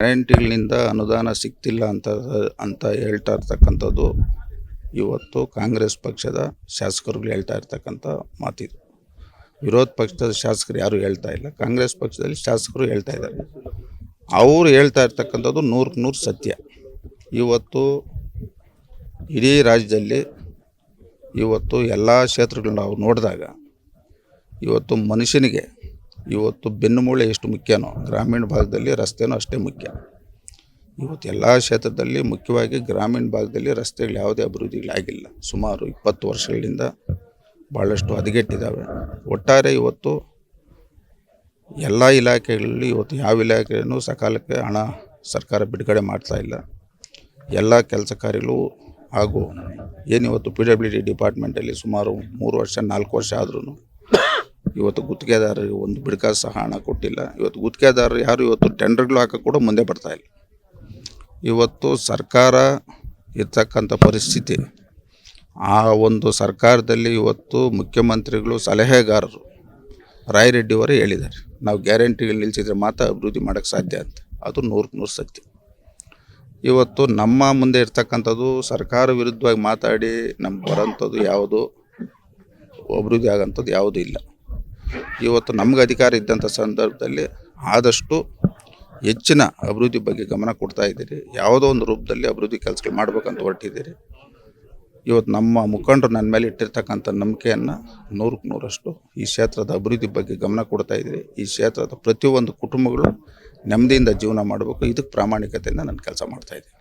ಗ್ಯಾರಂಟಿಗಳಿಂದ ಅನುದಾನ ಸಿಗ್ತಿಲ್ಲ ಅಂತ ಅಂತ ಹೇಳ್ತಾ ಇರ್ತಕ್ಕಂಥದ್ದು ಇವತ್ತು ಕಾಂಗ್ರೆಸ್ ಪಕ್ಷದ ಶಾಸಕರುಗಳು ಹೇಳ್ತಾ ಇರ್ತಕ್ಕಂಥ ಮಾತಿದು. ವಿರೋಧ ಪಕ್ಷದ ಶಾಸಕರು ಯಾರೂ ಹೇಳ್ತಾ ಇಲ್ಲ. ಕಾಂಗ್ರೆಸ್ ಪಕ್ಷದಲ್ಲಿ ಶಾಸಕರು ಹೇಳ್ತಾ ಇದ್ದಾರೆ. ಅವರು ಹೇಳ್ತಾ ಇರ್ತಕ್ಕಂಥದ್ದು ನೂರಕ್ಕೆ ನೂರು ಸತ್ಯ. ಇವತ್ತು ಇಡೀ ರಾಜ್ಯದಲ್ಲಿ ಇವತ್ತು ಎಲ್ಲ ಕ್ಷೇತ್ರಗಳನ್ನ ನಾವು ನೋಡಿದಾಗ ಇವತ್ತು ಮನುಷ್ಯನಿಗೆ ಇವತ್ತು ಬೆನ್ನುಮೂಳೆ ಎಷ್ಟು ಮುಖ್ಯನೋ, ಗ್ರಾಮೀಣ ಭಾಗದಲ್ಲಿ ರಸ್ತೆನೂ ಅಷ್ಟೇ ಮುಖ್ಯ. ಇವತ್ತು ಎಲ್ಲ ಕ್ಷೇತ್ರದಲ್ಲಿ ಮುಖ್ಯವಾಗಿ ಗ್ರಾಮೀಣ ಭಾಗದಲ್ಲಿ ರಸ್ತೆಗಳು ಯಾವುದೇ ಅಭಿವೃದ್ಧಿಗಳಾಗಿಲ್ಲ. ಸುಮಾರು ಇಪ್ಪತ್ತು ವರ್ಷಗಳಿಂದ ಭಾಳಷ್ಟು ಹದಗೆಟ್ಟಿದ್ದಾವೆ. ಒಟ್ಟಾರೆ ಇವತ್ತು ಎಲ್ಲ ಇಲಾಖೆಗಳಲ್ಲಿ ಇವತ್ತು ಯಾವ ಇಲಾಖೆಯೂ ಸಕಾಲಕ್ಕೆ ಹಣ ಸರ್ಕಾರ ಬಿಡುಗಡೆ ಮಾಡ್ತಾ ಇಲ್ಲ. ಎಲ್ಲ ಕೆಲಸ ಕಾರ್ಯಗಳು ಹಾಗೂ ಏನಿವತ್ತು ಪಿ ಡಬ್ಲ್ಯೂ ಡಿ ಡಿಪಾರ್ಟ್ಮೆಂಟಲ್ಲಿ ಸುಮಾರು ಮೂರು ವರ್ಷ ನಾಲ್ಕು ವರ್ಷ ಆದ್ರೂ ಇವತ್ತು ಗುತ್ತಿಗೆದಾರರಿಗೆ ಒಂದು ಬಿಡ್ಕ ಸಹ ಹಣ ಕೊಟ್ಟಿಲ್ಲ. ಇವತ್ತು ಗುತ್ತಿಗೆದಾರರು ಯಾರು ಇವತ್ತು ಟೆಂಡರ್ಗಳು ಹಾಕೋ ಕೂಡ ಮುಂದೆ ಬರ್ತಾ ಇಲ್ಲ. ಇವತ್ತು ಸರ್ಕಾರ ಇರ್ತಕ್ಕಂಥ ಪರಿಸ್ಥಿತಿ, ಆ ಒಂದು ಸರ್ಕಾರದಲ್ಲಿ ಇವತ್ತು ಮುಖ್ಯಮಂತ್ರಿಗಳು ಸಲಹೆಗಾರರು ರಾಯರೆಡ್ಡಿಯವರೇ ಹೇಳಿದ್ದಾರೆ. ನಾವು ಗ್ಯಾರಂಟಿಗಳು ನಿಲ್ಲಿಸಿದರೆ ಮಾತ್ರ ಅಭಿವೃದ್ಧಿ ಮಾಡೋಕ್ಕೆ ಸಾಧ್ಯ ಅಂತ. ಅದು ನೂರಕ್ಕೆ ನೂರು ಸತ್ಯ. ಇವತ್ತು ನಮ್ಮ ಮುಂದೆ ಇರ್ತಕ್ಕಂಥದ್ದು ಸರ್ಕಾರ ವಿರುದ್ಧವಾಗಿ ಮಾತಾಡಿ ನಮ್ಗೆ ಬರೋಂಥದ್ದು ಯಾವುದು, ಅಭಿವೃದ್ಧಿ ಆಗೋಂಥದ್ದು ಯಾವುದೂ ಇಲ್ಲ. ಇವತ್ತು ನಮ್ಗೆ ಅಧಿಕಾರ ಇದ್ದಂಥ ಸಂದರ್ಭದಲ್ಲಿ ಆದಷ್ಟು ಹೆಚ್ಚಿನ ಅಭಿವೃದ್ಧಿ ಬಗ್ಗೆ ಗಮನ ಕೊಡ್ತಾ ಇದ್ದೀರಿ. ಯಾವುದೋ ಒಂದು ರೂಪದಲ್ಲಿ ಅಭಿವೃದ್ಧಿ ಕೆಲಸಗಳು ಮಾಡ್ಬೇಕಂತ ಹೊರಟಿದ್ದೀರಿ. ಇವತ್ತು ನಮ್ಮ ಮುಖಂಡರು ನನ್ನ ಮೇಲೆ ಇಟ್ಟಿರ್ತಕ್ಕಂಥ ನಂಬಿಕೆಯನ್ನು ನೂರಕ್ಕೆ ನೂರಷ್ಟು ಈ ಕ್ಷೇತ್ರದ ಅಭಿವೃದ್ಧಿ ಬಗ್ಗೆ ಗಮನ ಕೊಡ್ತಾ ಇದ್ದೀರಿ. ಈ ಕ್ಷೇತ್ರದ ಪ್ರತಿಯೊಂದು ಕುಟುಂಬಗಳು ನೆಮ್ಮದಿಯಿಂದ ಜೀವನ ಮಾಡಬೇಕು. ಇದಕ್ಕೆ ಪ್ರಾಮಾಣಿಕತೆಯಿಂದ ನಾನು ಕೆಲಸ ಮಾಡ್ತಾಯಿದ್ದೀನಿ